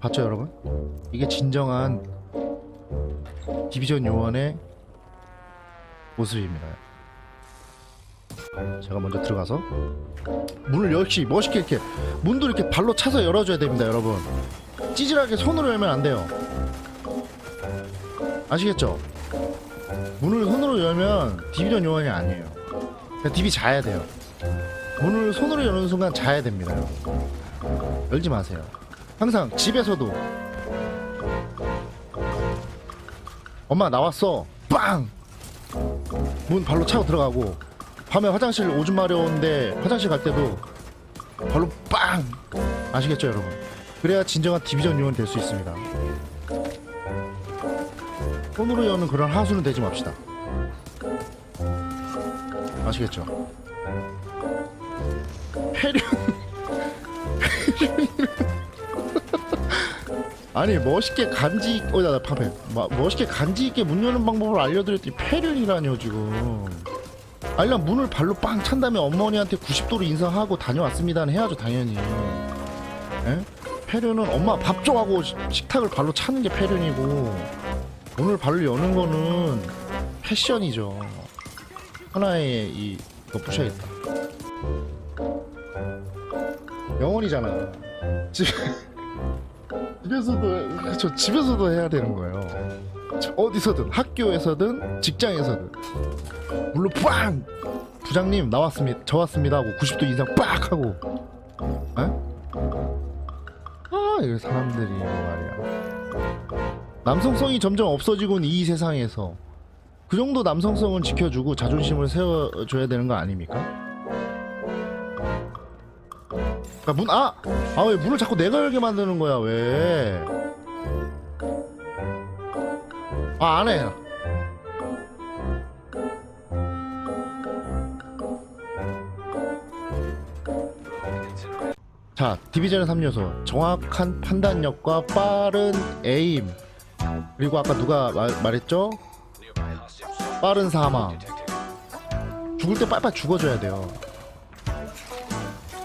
봤죠 여러분? 이게 진정한 디비전 요원의 모습입니다. 제가 먼저 들어가서 문을 역시 멋있게 이렇게 문도 이렇게 발로 차서 열어줘야 됩니다, 여러분. 찌질하게 손으로 열면 안 돼요. 아시겠죠? 문을 손으로 열면 디비전 요원이 아니에요. 그냥 디비 자야 돼요. 문을 손으로 여는 순간 자야 됩니다. 열지 마세요. 항상 집에서도. 엄마 나왔어. 빵! 문 발로 차고 들어가고 밤에 화장실 오줌 마려운데 화장실 갈 때도 발로 빵! 아시겠죠 여러분? 그래야 진정한 디비전 요원 될수 있습니다. 손으로 여는 그런 하수는 되지 맙시다. 아시겠죠? 폐륜 아니 멋있게 간지 어나 방패. 마- 멋있게 간지 있게 문 여는 방법을 알려드렸더니 폐륜이라뇨 지금. 아니면 문을 발로 빵 찬 다음에 어머니한테 90도로 인사하고 다녀왔습니다는 해야죠 당연히. 에? 폐륜은 엄마 밥 줘하고 시- 식탁을 발로 차는 게 폐륜이고 문을 발로 여는 거는 패션이죠. 하나의 이 이거 부셔야겠다. 영원이잖아. 집 집에서도 그렇죠 집에서도 해야 되는 거예요. 저 어디서든 학교에서든 직장에서든. 물론 빵! 부장님 나왔습니다 저 왔습니다 하고 90도 인상 빡 하고. 에? 아 이거 사람들이 말이야. 남성성이 점점 없어지고 이 세상에서. 그 정도 남성성은 지켜주고 자존심을 세워줘야 되는 거 아닙니까? 아, 문, 아! 아, 왜 문을 자꾸 내가 열게 만드는 거야, 왜? 아, 안 해. 자, 디비전의 3요소. 정확한 판단력과 빠른 에임. 그리고 아까 누가 말, 말했죠? 빠른 사망. 죽을 때 빨빨 죽어줘야 돼요.